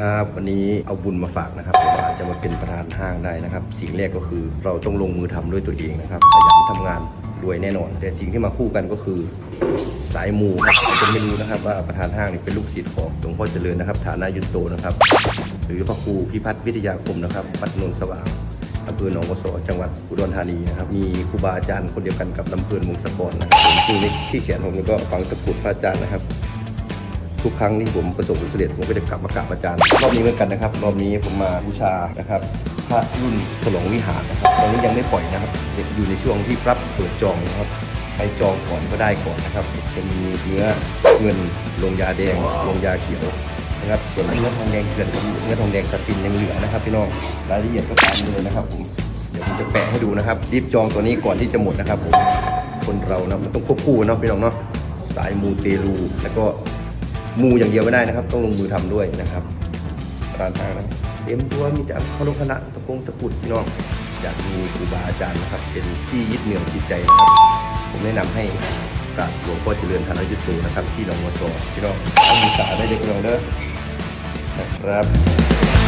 ครับวันนี้เอาบุญมาฝากนะครับอาจจะมาเป็นประธานห้างได้นะครับ สิ่งแรกก็คือเราต้องลงมือทำด้วยตัวเองนะครับขยันทำงานรวยแน่นอน แต่สิ่งที่มาคู่กันก็คือสายมูครับจะไม่รู้นะครับว่าประธานห้างนี่เป็นลูกศิษย์ของหลวงพ่อเจริญนะครับ ฐานายุตโตนะครับหรือพระครูพิพัฒน์วิทยาคมนะครับวัดโนนสว่างอำเภอหนองบัวซอจังหวัดอุดรธานีนะครับมีครูบาอาจารย์คนเดียวกันกับลำเพลินวงศกรนะครับผมที่ที่เขียนผมก็ฝังตะกรุดพระอาจารย์นะครับ ทุกครั้งที่ผมประสบผลสำเร็จผมก็จะกลับมากราบอาจารย์รอบนี้เหมือนกันนะครับรอบนี้ผมมาบูชานะครับพระรุ่นฉลองวิหารนะครับตอนนี้ยังไม่ปล่อยนะครับอยู่ในช่วงที่รับเปิดจองนะครับใครจองก่อนก็ได้ก่อนนะครับ จะมีเนื้อเงินลงยาแดงลงยาเขียวนะครับส่วนเนื้อทองแดงเกลือนกับเนื้อทองแดงสตินยังเหลือนะครับพี่น้องรายละเอียดก็ตามเลยนะครับผมเดี๋ยวผมจะแปะให้ดูนะครับรีบจองตัวนี้ก่อนที่จะหมดนะครับผมคนเรานะมันต้องควบคู่นเนาะพี่น้องเนาะสายมูเตลูแล้วก็ มูอย่างเดียวไม่ได้นะครับ ต้องลงมือทำด้วยนะครับร้านทางนะเต็มตัวมีจะเข้าลงคณะตะกงตะกุดพี่น้องอยากมีครูบาอาจารย์นะครับ เป็นที่ยึดเหนี่ยวจิตใจนะครับ ผมแนะนำให้กราบหลวงพ่อเจริญธนยุทโธนะครับ ที่หนองวัวซอพี่น้องต้องมีสาได้เด็กน้องเด้อนะครับ